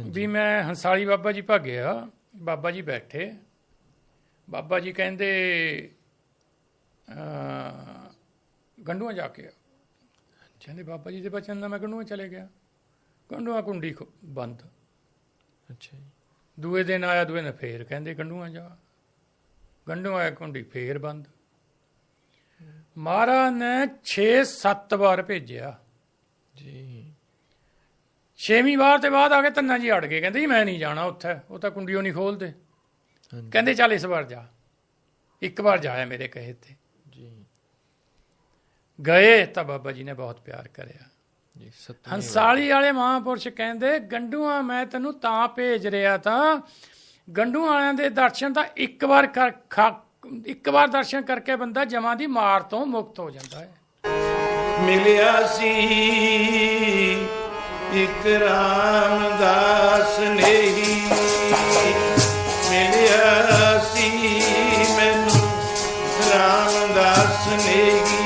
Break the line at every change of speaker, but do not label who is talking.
ਵੀ ਮੈਂ ਹੰਸਾਲੀ ਬਾਬਾ ਜੀ ਭਾਗਿਆ ਬਾਬਾ ਜੀ ਬੈਠੇ। ਬਾਬਾ ਜੀ ਕਹਿੰਦੇ ਗੰਡੂਆਂ ਜਾ ਕੇ ਆ। ਕਹਿੰਦੇ ਬਾਬਾ ਜੀ ਦੇ ਬਚਨ ਨਾਲ ਮੈਂ ਗੰਡੂਆਂ ਚਲੇ ਗਿਆ। ਗੰਡੂਆਂ ਕੁੰਡੀ ਬੰਦ।
ਅੱਛਾ ਜੀ।
ਦੂਏ ਦਿਨ ਆਇਆ ਦੂਏ ਨੇ ਫੇਰ ਕਹਿੰਦੇ ਗੰਡੂਆਂ ਜਾ। ਗੰਡੂਆਂ ਆਇਆ ਕੁੰਡੀ ਫੇਰ ਬੰਦ। ਮਹਾਰਾਜ ਨੇ 6-7 ਵਾਰ ਭੇਜਿਆ।
ਜੀ।
ਛੇਵੀਂ ਵਾਰ ਤੇ ਬਾਅਦ ਆ ਕੇ ਤੰਨਾ ਜੀ ਅੜ ਗਏ। ਕਹਿੰਦੇ ਜੀ ਮੈਂ ਨਹੀਂ ਜਾਣਾ ਉੱਥੇ। ਉਹ ਤਾਂ ਕੁੰਡੀਓ ਨਹੀਂ ਖੋਲਦੇ। ਕਹਿੰਦੇ ਚੱਲ ਇਸ ਵਾਰ ਜਾ। ਇੱਕ ਵਾਰ ਜਾਇਆ ਮੇਰੇ ਕਹੇ ਤੇ।
ਜੀ।
ਗਏ ਤਾਂ ਬਾਬਾ ਜੀ ਨੇ ਬਹੁਤ ਪਿਆਰ ਕਰਿਆ।
ਜੀ
ਹੰਸਾਲੀ ਵਾਲੇ ਮਹਾਂਪੁਰਸ਼ ਕਹਿੰਦੇ ਗੰਡੂਆਂ ਮੈਂ ਤੈਨੂੰ ਤਾਂ ਭੇਜ ਰਿਹਾ ਤਾਂ ਗੰਡੂ ਵਾਲਿਆਂ ਦੇ ਦਰਸ਼ਨ ਤਾਂ ਇੱਕ ਵਾਰ ਕਰ ਖਾ- ਇੱਕ ਵਾਰ ਦਰਸ਼ਨ ਕਰਕੇ ਬੰਦਾ ਜਮਾਂ ਦੀ ਮਾਰ ਤੋਂ ਮੁਕਤ ਹੋ ਜਾਂਦਾ ਹੈ।
ਮਿਲਿਆ ਸੀ ਇੱਕ ਰਾਮਦਾਸ ਨੇਹੀ ਮਿਲਿਆ ਸੀ। ਮੈਨੂੰ ਰਾਮਦਾਸ ਨੇਹੀ